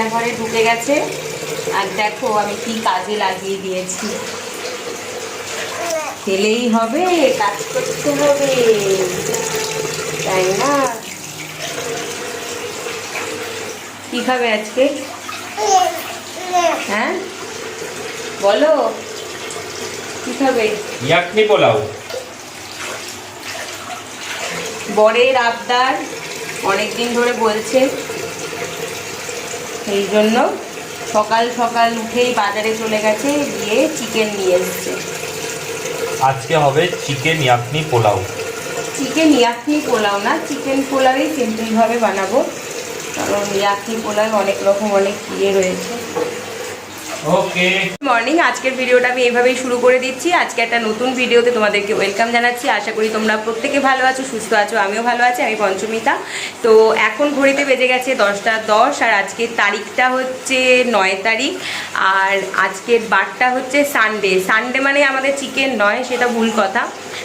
রান্নাঘরে ঢুকে গেছে। আর দেখো আমি কি কাজে লাগিয়ে দিয়েছি। খেলেই হবে কাজ করতে হবে। তাই না? কি খাবে আজকে? হ্যাঁ? বলো কি খাবে? ইয়াকনি পোলাও। বরের আবদার অনেকদিন ধরে বলছে। সেই জন্য সকাল সকাল উঠেই বাজারে চলে গেছে গিয়ে চিকেন নিয়ে এসছে। আজকে হবে চিকেন ইয়াকনি পোলাও। চিকেন ইয়াকনি পোলাও না চিকেন পোলাওই সিম্পলভাবে বানাবো। কারণ ইয়াকনি পোলাও অনেক রকম অনেক ইয়ে রয়েছে। ওকে মর্নিং আজকের ভিডিওটা আমি এইভাবেই শুরু করে দিচ্ছি। আজকে একটা নতুন ভিডিওতে তোমাদেরকে ওয়েলকাম জানাচ্ছি। আশা করি তোমরা প্রত্যেকে ভালো আছো, সুস্থ আছো, আমিও ভালো আছি, আমি পঞ্চমিতা। তো এখন ঘড়িতে বেজে গেছে দশটা দশ, আর আজকের তারিখটা হচ্ছে নয় তারিখ, আর আজকের বারটা হচ্ছে সানডে সানডে মানে আমাদের চিকেন নয়, সেটা ভুল কথা।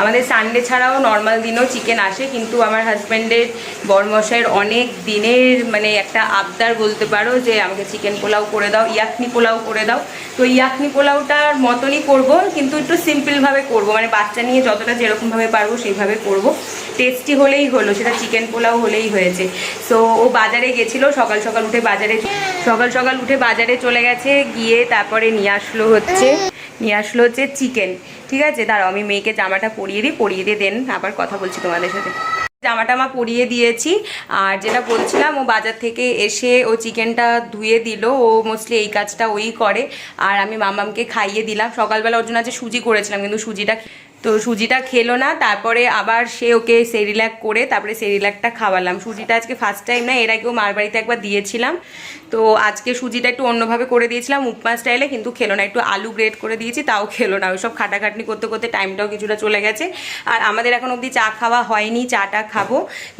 আমাদের সানডে ছাড়াও নর্মাল দিনেও চিকেন আসে, কিন্তু আমার হাজব্যান্ডের বরমশাইয়ের অনেক দিনের মানে একটা আবদার বলতে পারো যে, আমাকে চিকেন পোলাও করে দাও, ইয়াকনি পোলাও করে দাও। তো ইয়াকনি পোলাওটার মতনই করব, কিন্তু একটু সিম্পলভাবে করব। মানে বাচ্চা নিয়ে যতটা যেরকমভাবে পারব সেইভাবে করব। টেস্টি হলেই হলো, সেটা চিকেন পোলাও হলেই হয়েছে। সো ও বাজারে গেছিল, সকাল সকাল উঠে বাজারে, সকাল সকাল উঠে বাজারে চলে গেছে, গিয়ে তারপরে নিয়ে আসলো হচ্ছে, নিয়ে আসলো হচ্ছে চিকেন ঠিক আছে? দাঁড়াও, আমি মেয়েকে জামাটা পরিয়ে দিই, পরিয়ে দিয়ে দেন, আবার কথা বলছি তোমাদের সাথে। জামাটা টামা পরিয়ে দিয়েছি। আর যেটা বলছিলাম, ও বাজার থেকে এসে ও চিকেনটা ধুয়ে দিল। ও মোস্টলি এই কাজটা ওই করে। আর আমি মামামকে খাইয়ে দিলাম। সকালবেলা ওর জন্য আজকে সুজি করেছিলাম, কিন্তু সুজিটা তো সুজিটা খেলো না, তারপরে আবার সে ওকে সেরিল্যাক করে তারপরে সেরিল্যাকটা খাওয়ালাম। সুজিটা আজকে ফার্স্ট টাইম না, এর আগেও মার বাড়িতে একবার দিয়েছিলাম। তো আজকে সুজিটা একটু অন্যভাবে করে দিয়েছিলাম, উপমা স্টাইলে কিন্তু খেলো না। একটু আলু গ্রেট করে দিয়েছি, তাও খেলো না। ওইসব খাটাখাটনি করতে করতে টাইমটাও কিছুটা চলে গেছে। আর আমাদের এখন অবধি চা খাওয়া হয়নি, চাটা খাব।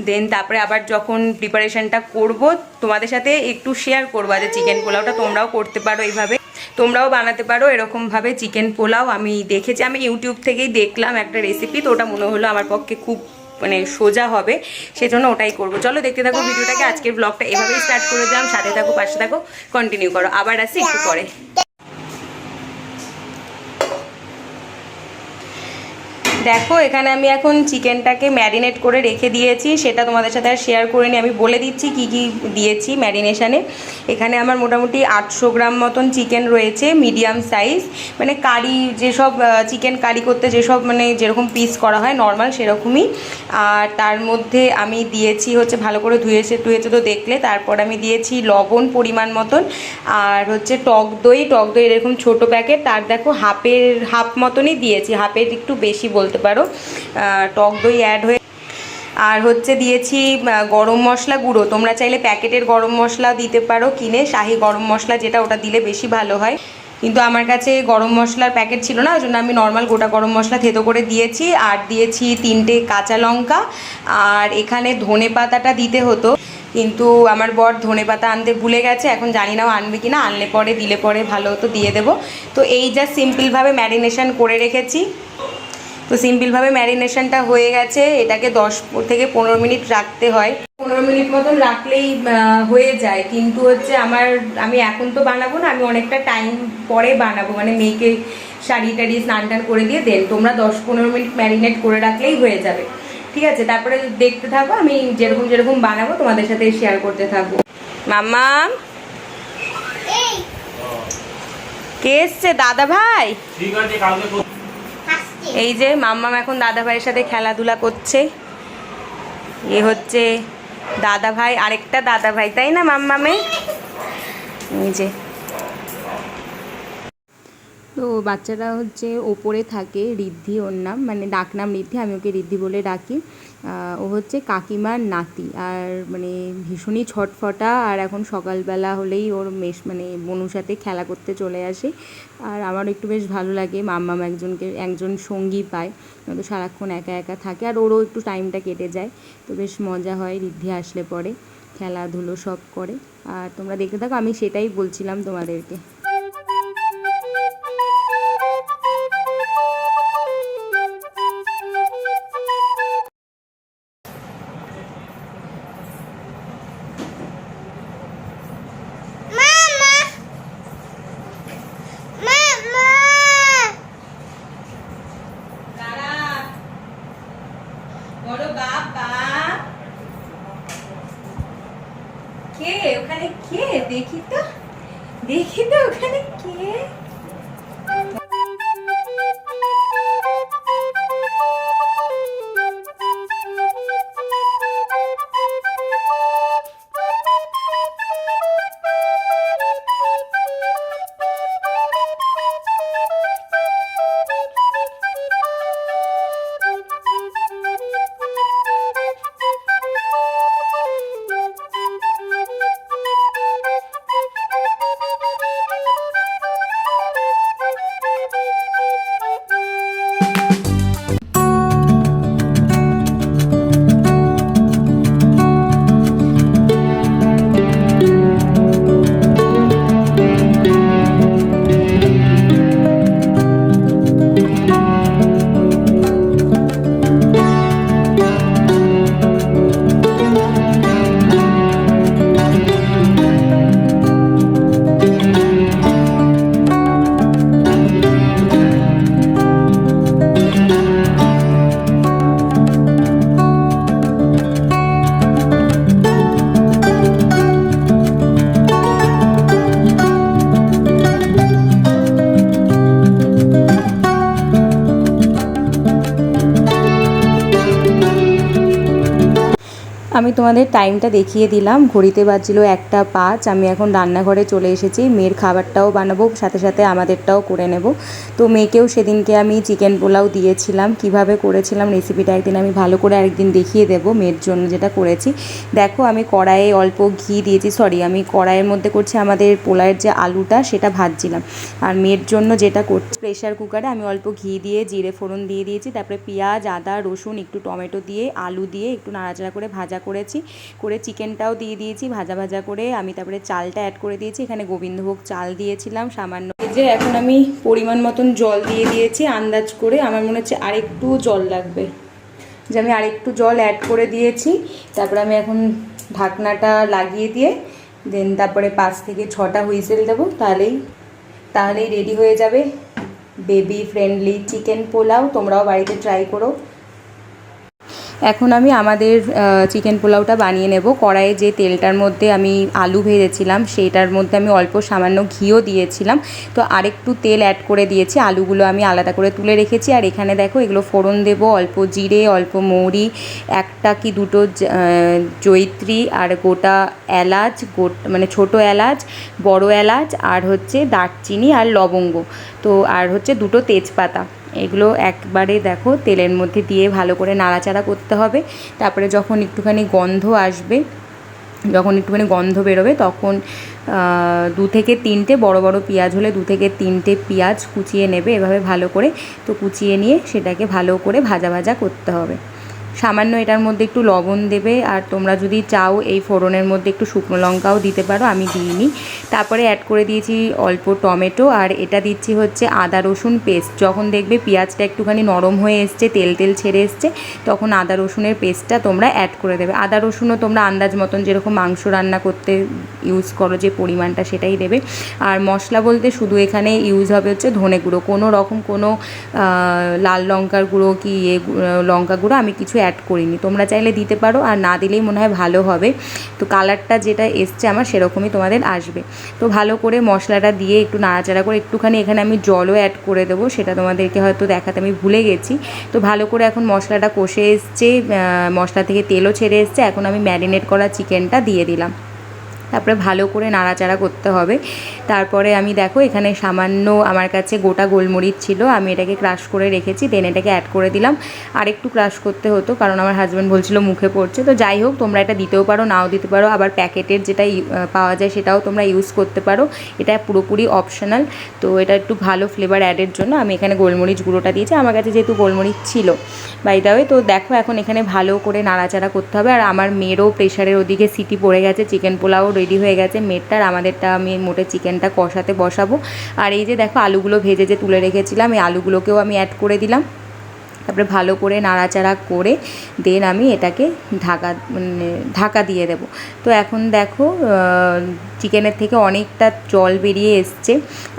দেন তারপরে আবার যখন প্রিপারেশনটা করব, তোমাদের সাথে একটু শেয়ার করব যে চিকেন পোলাওটা তোমরাও করতে পারো এইভাবে। তোমরাও বানাতে পারো। এরকমভাবে চিকেন পোলাও আমি দেখেছি। আমি ইউটিউব থেকেই দেখলাম একটা রেসিপি তো ওটা মনে হলো আমার পক্ষে খুব মানে সোজা হবে, সেজন্য ওটাই করব। চলো দেখতে থাকো ভিডিওটাকে। আজকের ব্লগটা এভাবেই স্টার্ট করে দিলাম। সাথে থাকো, পাশে থাকো কন্টিনিউ করো। আবার আসি একটু পরে। দেখো, এখানে আমি এখন চিকেনটাকে ম্যারিনেট করে রেখে দিয়েছি। সেটা তোমাদের সাথে আর শেয়ার করে নিই আমি বলে দিচ্ছি কি কি দিয়েছি ম্যারিনেশানে। এখানে আমার মোটামুটি আটশো গ্রাম মতন চিকেন রয়েছে, মিডিয়াম সাইজ। মানে কারি যেসব চিকেন কারি করতে যেসব মানে যেরকম পিস করা হয় নর্মাল সেরকমই। আর তার মধ্যে আমি দিয়েছি হচ্ছে ভালো করে ধুয়েছে, টুয়েছে তো দেখলে। তারপর আমি দিয়েছি লবণ পরিমাণ মতন। আর হচ্ছে টক দই টক দই এরকম ছোট প্যাকেট তার দেখো, হাফের, হাফ মতনই দিয়েছি। হাফের একটু বেশি বলতে পারো টক দই অ্যাড হয়ে আর হচ্ছে দিয়েছি গরম মশলা গুঁড়ো। তোমরা চাইলে প্যাকেটের গরম মশলা দিতে পারো, কিনে শাহি গরম মশলা যেটা ওটা দিলে বেশি ভালো হয়। কিন্তু আমার কাছে গরম মশলার প্যাকেট ছিল না ওই জন্য আমি নর্মাল গোটা গরম মশলা থেতো করে দিয়েছি। আর দিয়েছি তিনটে কাঁচা লঙ্কা। আর এখানে ধনে পাতাটা দিতে হতো, কিন্তু আমার বর ধনে পাতা আনতে ভুলে গেছে। এখন জানি না আনবে কি না আনলে পরে, দিলে পরে ভালো হতো, দিয়ে দেবো। তো এই যা সিম্পলভাবে ম্যারিনেশন করে রেখেছি। তো সিম্পলভাবে ম্যারিনেশনটা হয়ে গেছে। এটাকে দশ থেকে পনেরো মিনিট রাখতে হয়। পনেরো মিনিট মতন রাখলেই হয়ে যায়। কিন্তু হচ্ছে আমার আমি এখন তো বানাবো না আমি অনেকটা টাইম পরে বানাবো। মানে মেয়েকে শাড়ি টাড়ি স্নান টান করে দিয়ে দেন। তোমরা দশ পনেরো মিনিট ম্যারিনেট করে রাখলেই হয়ে যাবে। ঠিক আছে? তারপরে দেখতে থাকো আমি যেরকম যেরকম বানাবো তোমাদের সাথে শেয়ার করতে থাকব মামা কে এসছে? দাদা ভাই? ঠিক আছে কালকে এই যে মাম্মাম এখন দাদা ভাইয়ের সাথে খেলাধুলা করছে। এ হচ্ছে দাদা ভাই, আরেকটা দাদা ভাই, তাই না মাম্মামে? এই যে। তো বাচ্চারা হচ্ছে ওপরে থাকে, ঋদ্ধি ওর নাম মানে ডাকনাম ঋদ্ধি, আমি ওকে ঋদ্ধি বলে ডাকি। ও হচ্ছে কাকিমার নাতি। আর মানে ভীষণই ছটফটা, আর এখন সকালবেলা হলেই ওর মেশ মানে বনুর সাথে খেলা করতে চলে আসে। আর আমার একটু বেশ ভালো লাগে, মাম্মাম একজনকে একজন সঙ্গী পায় তো সারাক্ষণ একা একা থাকে, আর ওরও একটু টাইমটা কেটে যায়। তো বেশ মজা হয়, ঋদ্ধি আসলে পরে, খেলাধুলো সব করে। আর তোমরা দেখতে থাকো, আমি সেটাই বলছিলাম তোমাদেরকে। আমি তোমাদের টাইমটা দেখিয়ে দিলাম। ঘড়িতে বাজছিল একটা পাঁচ, আমি এখন রান্নাঘরে চলে এসেছি। মেয়ের খাবারটাও বানাবো, সাথে সাথে আমাদেরটাও করে নেব। তো মেয়েকেও সেদিনকে আমি চিকেন পোলাও দিয়েছিলাম। কীভাবে করেছিলাম রেসিপিটা একদিন আমি ভালো করে আরেকদিন দেখিয়ে দেবো মেয়ের জন্য যেটা করেছি। দেখো, আমি কড়াইয়ে অল্প ঘি দিয়েছি সরি আমি কড়াইয়ের মধ্যে করছি আমাদের পোলাওয়ের যে আলুটা, সেটা ভাজছিলাম। আর মেয়ের জন্য যেটা করছি প্রেশার কুকারে আমি অল্প ঘি দিয়ে জিরে ফোড়ন দিয়ে দিয়েছি, তারপরে পেঁয়াজ, আদা, রসুন, একটু টমেটো দিয়ে, আলু দিয়ে একটু নাড়াচাড়া করে ভাজা করেছি। করে চিকেনটাও দিয়ে দিয়েছি, ভাজা ভাজা করে। আমি তারপরে চালটা অ্যাড করে দিয়েছি। এখানে গোবিন্দভোগ চাল দিয়েছিলাম, সামান্য যে এখন আমি পরিমাণ মতন জল দিয়ে দিয়েছি আন্দাজ করে। আমার মনে হচ্ছে আরেকটু জল লাগবে। যে আমি আরেকটু জল অ্যাড করে দিয়েছি। তারপরে আমি এখন ঢাকনাটা লাগিয়ে দিয়ে দেন তারপরে পাঁচ থেকে ছটা হুইসেল দেবো। তাহলেই তাহলেই রেডি হয়ে যাবে। বেবি ফ্রেন্ডলি চিকেন পোলাও তোমরাও বাড়িতে ট্রাই করো। এখন আমি আমাদের চিকেন পোলাওটা বানিয়ে নেব। কড়াইয়ে যে তেলটার মধ্যে আমি আলু ভেজেছিলাম সেইটার মধ্যে আমি অল্প সামান্য ঘিও দিয়েছিলাম। তো আরেকটু তেল অ্যাড করে দিয়েছি। আলুগুলো আমি আলাদা করে তুলে রেখেছি। আর এখানে দেখো এগুলো ফোড়ন দেব অল্প জিরে অল্প মৌরি একটা কি দুটো জ- আহ, জয়িত্রী আর গোটা এলাচ গোট মানে ছোট এলাচ বড় এলাচ আর হচ্ছে দারচিনি আর লবঙ্গ। তো আর হচ্ছে দুটো তেজপাতা। এগুলো একবারে দেখো তেলের মধ্যে দিয়ে ভালো করে নাড়াচাড়া করতে হবে। তারপরে যখন একটুখানি গন্ধ আসবে, যখন একটুখানি গন্ধ বেরোবে, তখন দু থেকে তিনটে বড় বড় পেঁয়াজ হলে দু থেকে তিনটে পেঁয়াজ কুচিয়ে নেবে। এভাবে ভালো করে তো কুচিয়ে নিয়ে সেটাকে ভালো করে ভাজা ভাজা করতে হবে। সামান্য এটার মধ্যে একটু লবণ দেবে আর তোমরা যদি চাও এই ফোড়নের মধ্যে একটু শুকনো লঙ্কাও দিতে পারো, আমি দিইনি। তারপরে অ্যাড করে দিয়েছি অল্প টমেটো আর এটা দিচ্ছি হচ্ছে আদা রসুন পেস্ট যখন দেখবে পেঁয়াজটা একটুখানি নরম হয়ে এসছে, তেল তেল ছেড়ে এসছে, তখন আদা রসুনের পেস্টটা তোমরা অ্যাড করে দেবে। আদা রসুনও তোমরা আন্দাজ মতন যেরকম মাংস রান্না করতে ইউজ করো যে পরিমাণটা সেটাই দেবে। আর মশলা বলতে শুধু এখানে ইউজ হবে হচ্ছে ধনে গুঁড়ো। কোনো রকম কোনো লাল লঙ্কার গুঁড়ো কি ইয়ে লঙ্কা গুঁড়ো আমি কিছু অ্যাড করিনি। তোমরা চাইলে দিতে পারো, আর না দিলেই মনে হয় ভালো হবে। তো কালারটা যেটা এসছে আমার সেরকমই তোমাদের আসবে। তো ভালো করে মশলাটা দিয়ে একটু নাড়াচাড়া করে একটুখানি এখানে আমি জলও অ্যাড করে দেবো, সেটা তোমাদেরকে হয়তো দেখাতে আমি ভুলে গেছি। তো ভালো করে এখন মশলাটা কষে এসছে মশলা থেকে তেলও ছেড়ে এসছে, এখন আমি ম্যারিনেট করা চিকেনটা দিয়ে দিলাম। তারপরে ভালো করে নাড়াচাড়া করতে হবে। তারপরে আমি দেখো এখানে সামান্য আমার কাছে গোটা গোলমরিচ ছিল, আমি এটাকে ক্রাশ করে রেখেছি দেন এটাকে অ্যাড করে দিলাম। আর একটু ক্রাশ করতে হতো, কারণ আমার হাজব্যান্ড বলছিল মুখে পড়ছে। তো যাই হোক, তোমরা এটা দিতেও পারো, নাও দিতে পারো। আবার প্যাকেটের যেটা পাওয়া যায় সেটাও তোমরা ইউজ করতে পারো। এটা পুরোপুরি অপশনাল তো এটা একটু ভালো ফ্লেভার অ্যাডের জন্য আমি এখানে গোলমরিচ গুঁড়োটা দিয়েছি। আমার কাছে যেহেতু গোলমরিচ ছিল। বাই ওয়ে তো দেখো এখন এখানে ভালো করে নাড়াচাড়া করতে হবে। আর আমার মেয়েরও প্রেশারের ওদিকে সিটি পড়ে গেছে, চিকেন পোলাও রেডি হয়ে গেছে মেটটার আমাদেরটা আমি মোটে চিকেনটা কষাতে বসাবো। আর এই যে দেখো আলুগুলো ভেজে যে তুলে রেখেছিলাম, এই আলুগুলোকেও আমি অ্যাড করে দিলাম। তারপরে ভালো করে নাড়াচাড়া করে দেন আমি এটাকে ঢাকা মানে ঢাকা দিয়ে দেবো। তো এখন দেখো চিকেনের থেকে অনেকটা জল বেরিয়ে এসছে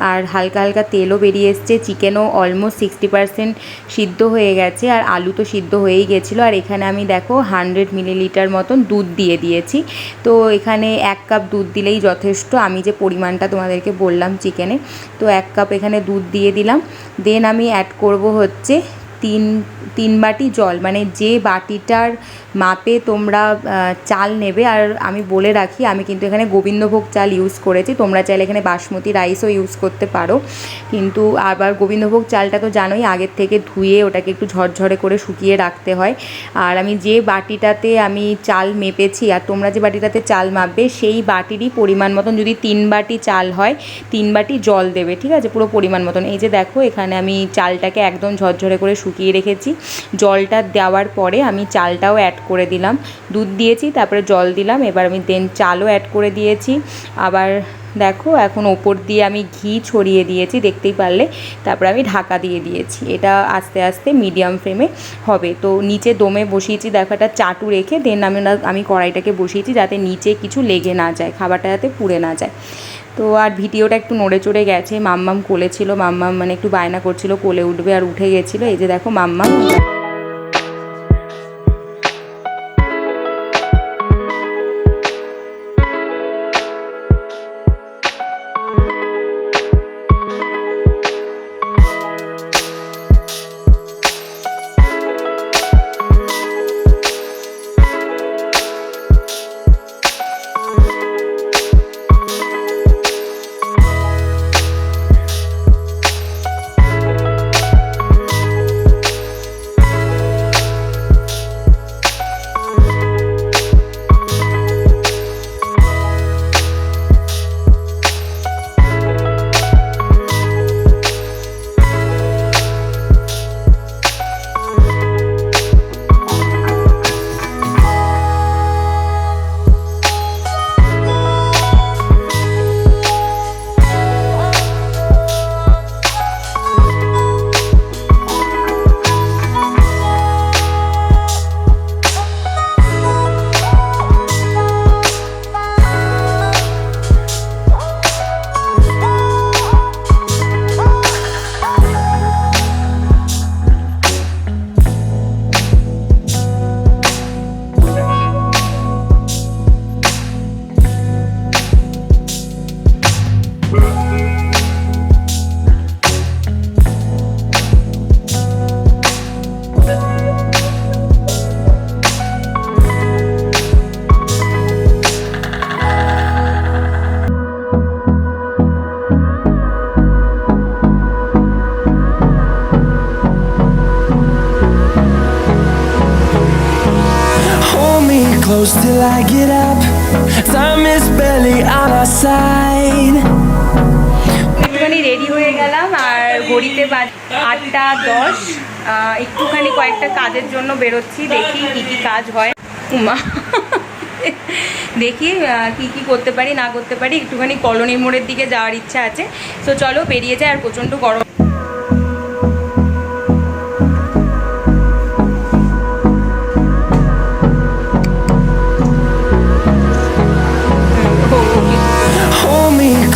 আর হালকা হালকা তেলও বেরিয়ে এসছে। চিকেনও অলমোস্ট সিক্সটি পারসেন্ট সিদ্ধ হয়ে গেছে আর আলু তো সিদ্ধ হয়েই গেছিল। আর এখানে আমি দেখো হান্ড্রেড মিলিলিটার মতন দুধ দিয়ে দিয়েছি। তো এখানে এক কাপ দুধ দিলেই যথেষ্ট। আমি যে পরিমাণটা তোমাদেরকে বললাম চিকেনে, তো এক কাপ এখানে দুধ দিয়ে দিলাম। দেন আমি অ্যাড করব হচ্ছে তিন তিন বাটি জল মানে যে বাটিটার মাপে তোমরা চাল নেবে, আর আমি বলে রাখি, আমি কিন্তু এখানে গোবিন্দভোগ চাল ইউজ করেছি, তোমরা চাইলে এখানে বাসমতি রাইসও ইউজ করতে পারো। কিন্তু আবার গোবিন্দভোগ চালটা তো জানোই, আগের থেকে ধুয়ে ওটাকে একটু ঝরঝরে করে শুকিয়ে রাখতে হয়। আর আমি যে বাটিটাতে আমি চাল মেপেছি, আর তোমরা যে বাটিটাতে চাল মাপবে, সেই বাটিরই পরিমাণ মতন যদি তিন বাটি চাল হয়, তিন বাটি জল দেবে, ঠিক আছে? পুরো পরিমাণ মতন। এই যে দেখো, এখানে আমি চালটাকে একদম ঝরঝরে করে শুকিয়ে রেখেছি। জলটা দেওয়ার পরে আমি চালটাও অ্যাড করে দিলাম। দুধ দিয়েছি, তারপরে জল দিলাম। এবার আমি দেন চালও অ্যাড করে দিয়েছি। আবার দেখো, এখন ওপর দিয়ে আমি ঘি ছড়িয়ে দিয়েছি, দেখতেই পারলে। তারপর আমি ঢাকা দিয়ে দিয়েছি। এটা আস্তে আস্তে মিডিয়াম ফ্লেমে হবে। তো নিচে দমে বসিয়েছি, দেখো একটা চাটু রেখে দেন আমি আমি কড়াইটাকে বসিয়েছি যাতে নিচে কিছু লেগে না যায়, খাবারটা যাতে পুড়ে না যায়। তো আর ভিডিওটা একটু নড়ে চড়ে গেছে, মাম্মাম কোলে ছিল মাম্মাম মানে একটু বায়না করছিল, কোলে উঠবে আর উঠে গেছিল। এই যে দেখো, মাম্মাম। Get up. Time is barely on our side. একটুখানি রেডি হয়ে গেলাম আর ঘড়িতে আটটা দশ। একটুখানি কয়েকটা কাজের জন্য বেরোচ্ছি, দেখি কি কি কাজ হয়। উমা। দেখি কি কি করতে পারি, না করতে পারি। একটুখানি কলোনি মোড়ের দিকে যাওয়ার ইচ্ছা আছে। তো চলো বেরিয়ে যায় আর প্রচণ্ড গরম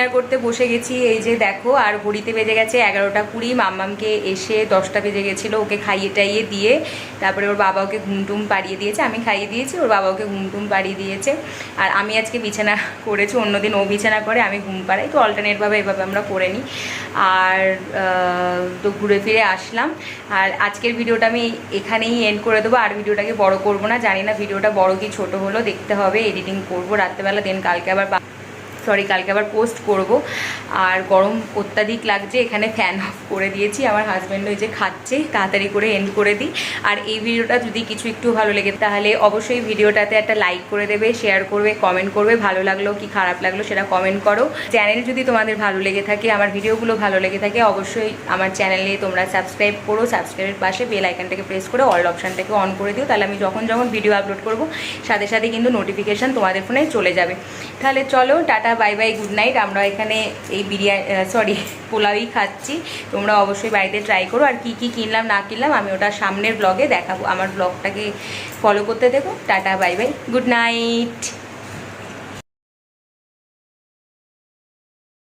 dinner করতে বসে গেছি, এই যে দেখো, আর ঘড়িতে বেজে গেছে এগারোটা কুড়ি, মাম্মামকে এসে দশটা বেজে গেছিল ওকে খাইয়ে টাইয়ে দিয়ে, তারপরে ওর বাবা ওকে ঘুমটুম পাড়িয়ে দিয়েছে, আমি খাইয়ে দিয়েছি, ওর বাবা ওকে ঘুমটুম পাড়িয়ে দিয়েছে, আর আমি আজকে বিছানা করেছি অন্যদিন ও বিছানা করে আমি ঘুম পাড়াই, তো অল্টারনেটভাবে এভাবে আমরা করে নিই, আর তো ঘুরে ফিরে আসলাম, আর আজকের ভিডিওটা আমি এখানেই এন্ড করে দেবো, আর ভিডিওটাকে বড় করব না, জানি না ভিডিওটা বড় কি ছোট হলো, দেখতে হবে এডিটিং করব, রাত্রেবেলা দেন কালকে আবার সরি কালকে আবার পোস্ট করব। আর গরম অত্যাধিক লাগছে, এখানে ফ্যান অফ করে দিয়েছি। আমার হাজব্যান্ড ওই যে খাচ্ছে, তাড়াতাড়ি করে এন্ড করে দিই। আর এই ভিডিওটা যদি কিছু একটু ভালো লেগে তাহলে অবশ্যই ভিডিওটাতে একটা লাইক করে দেবে শেয়ার করবে কমেন্ট করবে। ভালো লাগল কি খারাপ লাগল সেটা কমেন্ট করো। চ্যানেল যদি তোমাদের ভালো লেগে থাকে, আমার ভিডিওগুলো ভালো লেগে থাকে, অবশ্যই আমার চ্যানেলে তোমরা সাবস্ক্রাইব করো। সাবস্ক্রাইবের পাশে বেল আইকনটাকে প্রেস করে অল অপশানটাকে অন করে দিও। তাহলে আমি যখন যখন ভিডিও আপলোড করব, সাথে সাথে কিন্তু নোটিফিকেশান তোমাদের ফোনে চলে যাবে। তাহলে চলো, tata bye bye good night আমরা এখানে এই বিরিয়ানি সরি পোলাওই খাচ্ছি। তোমরা অবশ্যই বাড়িতে ট্রাই করো। আর কি কি কিনলাম, না কিনলাম, আমি ওটা সামনের ব্লগে দেখাবো। আমার ব্লগটাকে ফলো করতে দেবো tata bye bye good night